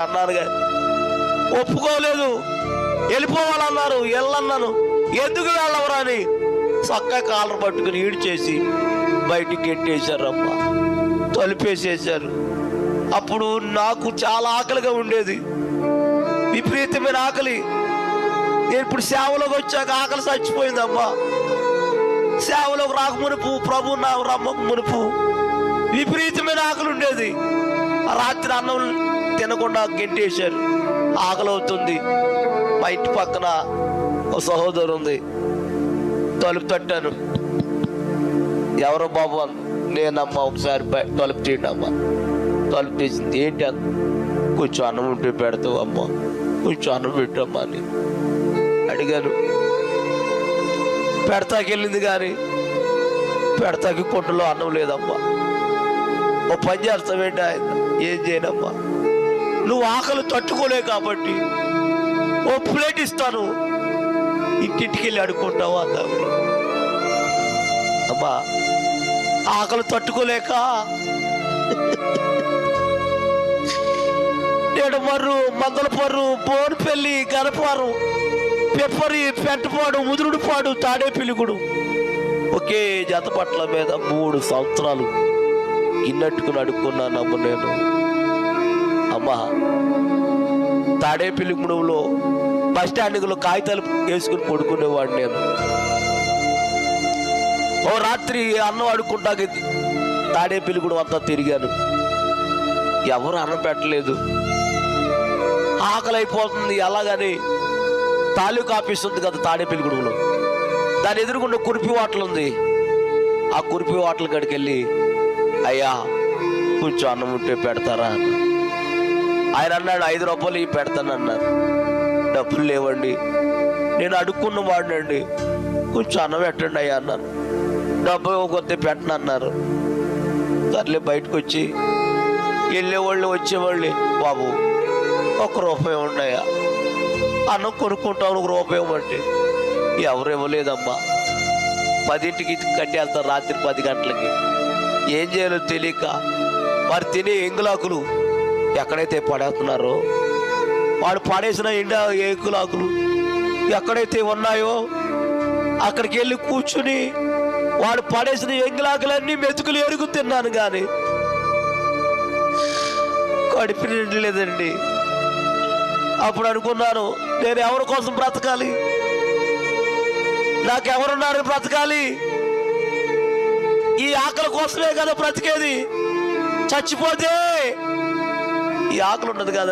అన్నారు ఒప్పుకోలేదు. వెళ్ళిపోవాలన్నారు. వెళ్ళన్నాను. ఎందుకు వెళ్ళవరా అని. చక్కగా కాలర్ పట్టుకుని ఈడు చేసి బయటికి గెట్టేశారమ్మా. తలుపేసేసారు అప్పుడు నాకు చాలా ఆకలిగా ఉండేది. విపరీతమైన ఆకలి. నేను ఇప్పుడు సేవలోకి వచ్చాక ఆకలి చచ్చిపోయిందమ్మా. సేవలోకి రాక మునుపు ప్రభు నా రమ్మకు మునుపు విపరీతమైన ఆకలి ఉండేది. రాత్రి అన్నం తినకుండా గెంటేశారు. ఆకలి అవుతుంది మా ఇంటి పక్కన ఒక సహోదరు ఉంది. తలుపు తట్టాను. ఎవరో బాబు అన్న. నేనమ్మా ఒకసారి తలుపు తీయండి అమ్మా. తలుపు తీసింది. ఏంటి అన్న కొంచెం అన్నం ఉంటే పెడతావు అమ్మా. కొంచెం అన్నం పెట్టమ్మా అని అడిగాను. పెడతాకి వెళ్ళింది కానీ పెడతాకి పొట్టులో అన్నం లేదమ్మా. ఓ పని చేస్తావేంటి ఆయన. ఏం చేయనమ్మా. నువ్వు ఆకలి తట్టుకోలే కాబట్టి ఓ ప్లేట్ ఇస్తాను. ఇంటింటికి వెళ్ళి అడుక్కుంటావా అన్నావు అమ్మా ఆకలి తట్టుకోలేక నేడు మర్రు మందల పర్రు బోనుపల్లి గనపారం పెప్పరి ముదురుడు ముదురుడుపాడు తాడే పిలుగుడు ఒకే జత పట్ల మీద మూడు సంవత్సరాలు గిన్నెట్టుకుని అడుక్కున్నానమ్మ నేను. అమ్మా తాడే పిలుగుడులో బస్ స్టాండ్లో కాగితాలు వేసుకుని పడుకునేవాడు నేను. ఓ రాత్రి అన్నం అడుక్కుంటాక తాడే పిలుగుడు అంతా తిరిగాను. ఎవరు అన్నం పెట్టలేదు. ఆకలి అయిపోతుంది ఎలాగని తాలూకు ఆఫీస్ ఉంది కదా తాడే గుడుగులో దాని ఎదురుకుండా కురిపి వాటలు ఉంది. ఆ కురిపి వాటల కడికి వెళ్ళి అయ్యా కొంచెం అన్నం ఉంటే పెడతారా అన్న. ఆయన అన్నాడు ఐదు రూపాయలు ఇవి పెడతానన్నారు డబ్బులు లేవండి. నేను అడుక్కున్న వాడినండి. కొంచెం అన్నం పెట్టండి అయ్యా అన్నాను డబ్బు కొద్ది పెట్టను అన్నారు. సర్లే బయటకు వచ్చి వెళ్ళేవాళ్ళు వచ్చేవాళ్ళు. బాబు ఒక రూపాయి ఉన్నాయా అన్నం కొనుక్కుంటాం ఒక రూపాయి ఇవ్వమంటే ఎవరు ఇవ్వలేదమ్మా. పదింటికి కట్టి వెళ్తారు రాత్రి పది గంటలకి. ఏం చేయాలో తెలియక వారు తినే ఎంగులాకులు ఎక్కడైతే పడేస్తున్నారో వాడు పడేసిన ఎండా ఏకులాకులు ఎక్కడైతే ఉన్నాయో అక్కడికి వెళ్ళి కూర్చుని వాడు పడేసిన ఎంగులాకులన్నీ మెతుకులు ఎరుగు తిన్నాను కానీ కడిపి లేదండి. అప్పుడు అనుకున్నాను నేను ఎవరి కోసం బ్రతకాలి? నాకెవరున్నారు బ్రతకాలి? ఈ ఆకలి కోసమే కదా బ్రతికేది? చచ్చిపోతే ఈ ఆకలి ఉండదు కదా.